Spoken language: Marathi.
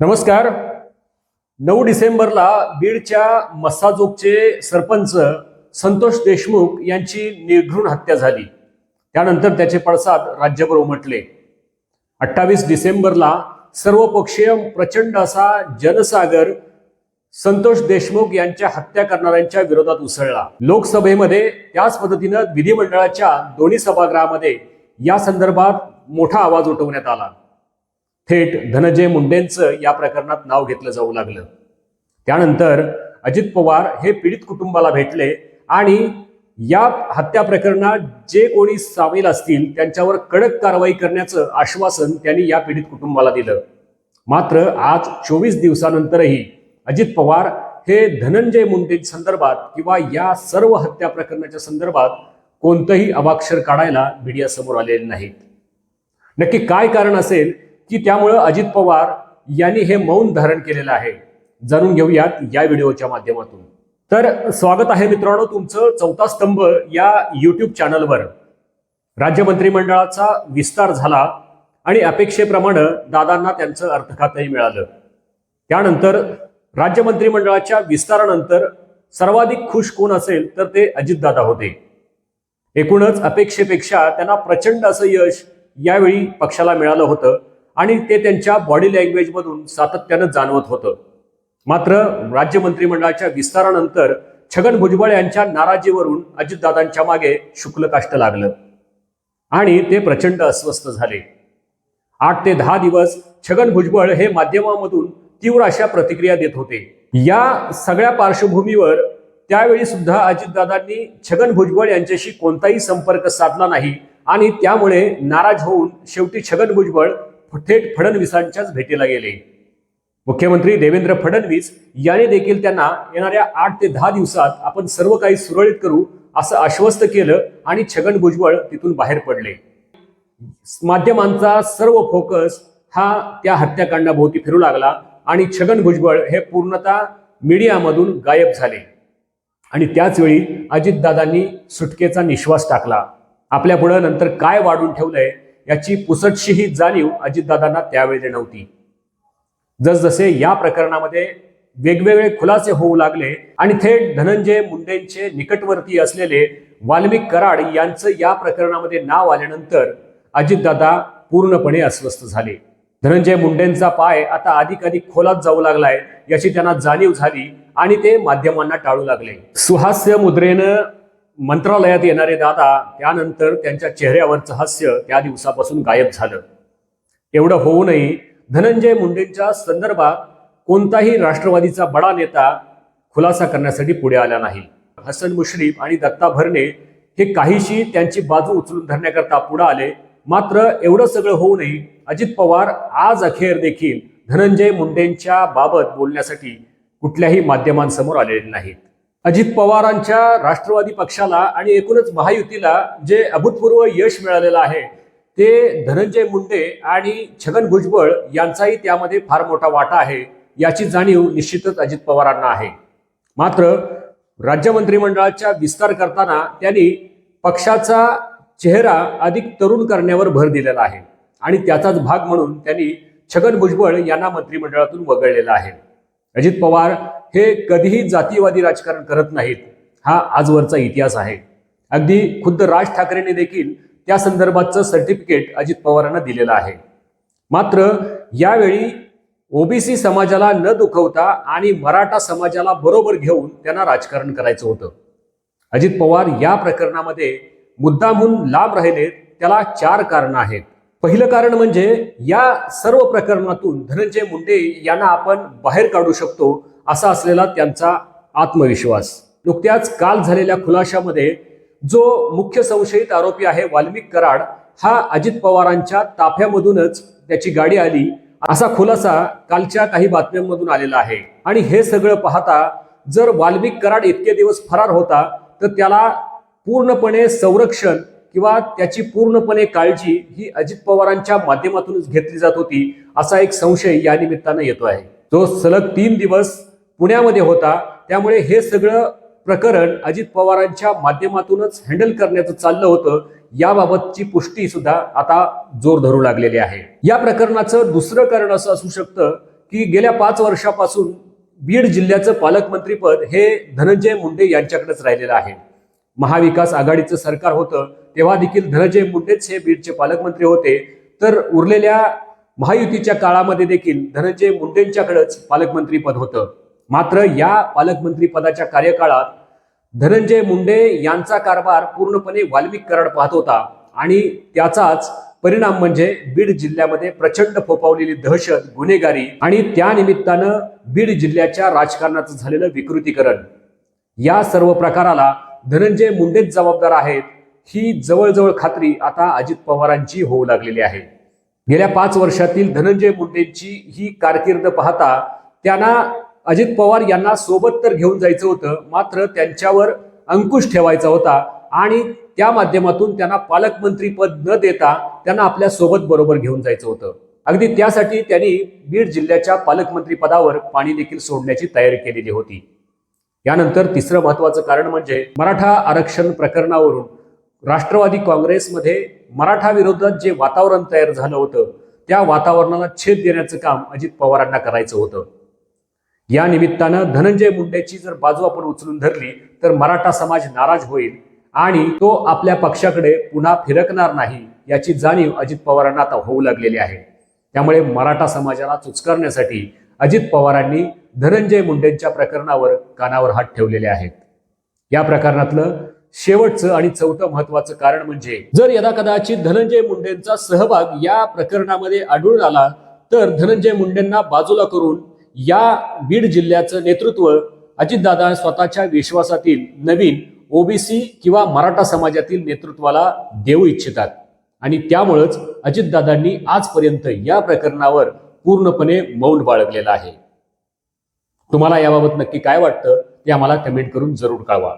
नमस्कार. नऊ डिसेंबरला बीडच्या मसाजोगचे सरपंच संतोष देशमुख यांची निर्घृण हत्या झाली. त्यानंतर त्याचे पडसाद राज्यभर उमटले. अठ्ठावीस डिसेंबरला सर्वपक्षीय प्रचंड असा जनसागर संतोष देशमुख यांच्या हत्या करणाऱ्यांच्या विरोधात उसळला. लोकसभेमध्ये त्याच पद्धतीनं विधिमंडळाच्या दोन्ही सभागृहामध्ये या संदर्भात मोठा आवाज उठवण्यात आला. थेट धनंजय मुंडेंचं या प्रकरणात नाव घेतलं जाऊ लागलं. त्यानंतर अजित पवार हे पीडित कुटुंबाला भेटले आणि या हत्या प्रकरणात जे कोणी सामील असतील त्यांच्यावर कडक कारवाई करण्याचं आश्वासन त्यांनी या पीडित कुटुंबाला दिलं. मात्र आज चोवीस दिवसानंतरही अजित पवार हे धनंजय मुंडे संदर्भात किंवा या सर्व हत्या प्रकरणाच्या संदर्भात कोणतंही अवाक्षर काढायला मीडियासमोर आलेले नाहीत. नक्की काय कारण असेल की त्यामुळं अजित पवार यांनी हे मौन धारण केलेलं आहे. जाणून घेऊयात या व्हिडिओच्या माध्यमातून. तर स्वागत आहे मित्रांनो तुमचं चौथा स्तंभ या युट्यूब चॅनलवर राज्य मंत्रिमंडळाचा विस्तार झाला आणि अपेक्षेप्रमाणे दादांना त्यांचं अर्थखातही मिळालं. त्यानंतर राज्य मंत्रिमंडळाच्या विस्तारानंतर सर्वाधिक खुश कोण असेल तर ते अजितदादा होते. एकूणच अपेक्षेपेक्षा त्यांना प्रचंड असं यश यावेळी पक्षाला मिळालं होतं. आणि ते त्यांच्या बॉडी लँग्वेजमधून सातत्यानं जाणवत होतं. मात्र राज्य मंत्रिमंडळाच्या विस्तारानंतर छगन भुजबळ यांच्या नाराजीवरून अजितदादांच्या मागे शुक्लकाष्ट लागलं. आणि ते प्रचंड अस्वस्थ झाले. आठ ते दहा दिवस छगन भुजबळ हे माध्यमामधून तीव्र अशा प्रतिक्रिया देत होते. या सगळ्या पार्श्वभूमीवर त्यावेळी सुद्धा अजितदादांनी छगन भुजबळ यांच्याशी कोणताही संपर्क साधला नाही आणि त्यामुळे नाराज होऊन शेवटी छगन भुजबळ थेट फडणवीसांच्याच भेटीला गेले. मुख्यमंत्री देवेंद्र फडणवीस यांनी देखील त्यांना येणाऱ्या आठ ते दहा दिवसात आपण सर्व काही सुरळीत करू असं आश्वस्त केलं आणि छगन भुजबळ तिथून बाहेर पडले. माध्यमांचा सर्व फोकस हा त्या हत्याकांडाभोवती फिरू लागला आणि छगन भुजबळ हे पूर्णतः मीडियामधून गायब झाले. आणि त्याचवेळी अजितदादांनी सुटकेचा निश्वास टाकला. आपल्या पुढं नंतर काय वाढून ठेवलंय याची पुसटशीही जाणीव अजितदादांना त्यावेळी नव्हती. जसजसे या प्रकरणामध्ये वेगवेगळे खुलासे होऊ लागले आणि थेट धनंजय मुंडेंचे निकटवर्ती असलेले वाल्मिक कराड यांचं या प्रकरणामध्ये नाव आल्यानंतर अजितदादा पूर्णपणे अस्वस्थ झाले. धनंजय मुंडेंचा पाय आता अधिक अधिक खोलात जाऊ लागलाय याची त्यांना जाणीव झाली आणि ते माध्यमांना टाळू लागले. सुहास्य मुद्रेनं मंत्रालयात येणारे दादा त्यानंतर त्यांच्या चेहऱ्यावरचं हास्य त्या दिवसापासून गायब झालं. एवढं होऊनही धनंजय मुंडेंच्या संदर्भात कोणताही राष्ट्रवादीचा बडा नेता खुलासा करण्यासाठी पुढे आला नाही. हसन मुश्रीफ आणि दत्ता भरणे हे काहीशी त्यांची बाजू उचलून धरण्याकरता पुढे आले. मात्र एवढं सगळं होऊनही अजित पवार आज अखेर देखील धनंजय मुंडेंच्या बाबत बोलण्यासाठी कुठल्याही माध्यमांसमोर आलेले नाहीत. अजित पवारांच्या राष्ट्रवादी पक्षाला आणि एकूणच महायुतीला जे अभूतपूर्व यश मिळालेलं आहे ते धनंजय मुंडे आणि छगन भुजबळ यांचाही त्यामध्ये फार मोठा वाटा आहे याची जाणीव निश्चितच अजित पवारांना आहे. मात्र राज्य मंत्रिमंडळाच्या विस्तार करताना त्यांनी पक्षाचा चेहरा अधिक तरुण करण्यावर भर दिलेला आहे आणि त्याचाच भाग म्हणून त्यांनी छगन भुजबळ यांना मंत्रिमंडळातून वगळलेला आहे. अजित पवार हे कधीही जातीवादी राजकारण करत नाहीत. हा आजवरचा इतिहास आहे. अगदी खुद्द राज ठाकरेंनी देखील त्या संदर्भातचं सर्टिफिकेट अजित पवारांना दिलेलं आहे. मात्र यावेळी ओबीसी समाजाला न दुखवता आणि मराठा समाजाला बरोबर घेऊन त्यांना राजकारण करायचं होतं. अजित पवार या प्रकरणामध्ये मुद्दामहून लांब राहिले त्याला चार कारण आहेत. पहिलं कारण म्हणजे या सर्व प्रकरणातून धनंजय मुंडे यांना आपण बाहेर काढू शकतो असा असलेला त्यांचा आत्मविश्वास. नुकत्याच काल झालेल्या खुलाशामध्ये जो मुख्य संशयित आरोपी आहे वाल्मिक कराड हा अजित पवारांच्या ताफ्यामधूनच त्याची गाडी आली. असा खुलासा कालच्या काही बातम्यांमधून आलेला आहे. आणि हे सगळं पाहता जर वाल्मिक कराड इतके दिवस फरार होता तर त्याला पूर्णपणे संरक्षण किंवा त्याची पूर्णपणे काळजी ही अजित पवारांच्या माध्यमातूनच घेतली जात होती असा एक संशय या निमित्तानं येतो आहे. जो सलग तीन दिवस पुण्यामध्ये होता. त्यामुळे हे सगळं प्रकरण अजित पवारांच्या माध्यमातूनच हँडल करण्याचं चाललं होतं. याबाबतची पुष्टी सुद्धा आता जोर धरू लागलेली आहे. या प्रकरणाचं दुसरं कारण असं असू शकतं की गेल्या पाच वर्षापासून बीड जिल्ह्याचं पालकमंत्रीपद हे धनंजय मुंडे यांच्याकडेच राहिलेलं आहे. महाविकास आघाडीचं सरकार होतं तेव्हा देखील धनंजय मुंडेच हे बीडचे पालकमंत्री होते. तर उरलेल्या महायुतीच्या काळामध्ये देखील धनंजय मुंडेंच्याकडेच पालकमंत्रीपद होतं. मात्र या पालकमंत्री पदाच्या कार्यकाळात धनंजय मुंडे यांचा कारभार पूर्णपणे वाल्मिक कराड पाहत होता आणि त्याचाच परिणाम म्हणजे बीड जिल्ह्यामध्ये प्रचंड फोपावलेली दहशत गुन्हेगारी आणि त्या निमित्तानं बीड जिल्ह्याच्या राजकारणाचं झालेलं विकृतीकरण. या सर्व प्रकाराला धनंजय मुंडेच जबाबदार आहेत ही जवळजवळ खात्री आता अजित पवारांची होऊ लागलेली आहे. गेल्या पाच वर्षातील धनंजय मुंडेंची ही कारकीर्द पाहता त्यांना अजित पवार यांना सोबत तर घेऊन जायचं होतं मात्र त्यांच्यावर अंकुश ठेवायचा होता आणि त्या माध्यमातून त्यांना पालकमंत्री पद न देता त्यांना आपल्यासोबत बरोबर घेऊन जायचं होतं. अगदी त्यासाठी त्यांनी बीड जिल्ह्याच्या पालकमंत्री पदावर पाणी देखील सोडण्याची तयारी केलेली होती. यानंतर तिसरं महत्वाचं कारण म्हणजे मराठा आरक्षण प्रकरणावरून राष्ट्रवादी काँग्रेसमध्ये मराठा विरोधात जे वातावरण तयार झालं होतं त्या वातावरणाला छेद देण्याचं काम अजित पवारांना करायचं होतं. या निमित्तानं धनंजय मुंडेची जर बाजू आपण उचलून धरली तर मराठा समाज नाराज होईल आणि तो आपल्या पक्षाकडे पुन्हा फिरकणार नाही याची जाणीव अजित पवारांना आता होऊ लागलेली आहे. त्यामुळे मराठा समाजाला चुचकारण्यासाठी अजित पवारांनी धनंजय मुंडेंच्या प्रकरणावर कानावर हात ठेवलेले आहेत. या प्रकरणातलं शेवटचं आणि चौथं महत्वाचं कारण म्हणजे जर यदा कदाचित धनंजय मुंडेंचा सहभाग या प्रकरणामध्ये आढळून आला तर धनंजय मुंडेंना बाजूला करून या बीड जिल्ह्याचं नेतृत्व अजितदादा स्वतःच्या विश्वासातील नवीन ओबीसी किंवा मराठा समाजातील नेतृत्वाला देऊ इच्छितात. आणि त्यामुळंच अजितदादांनी आजपर्यंत या प्रकरणावर पूर्णपणे मौन बाळगलेलं आहे. तुम्हाला याबाबत नक्की काय वाटतं ते आम्हाला कमेंट करून जरूर कळवा.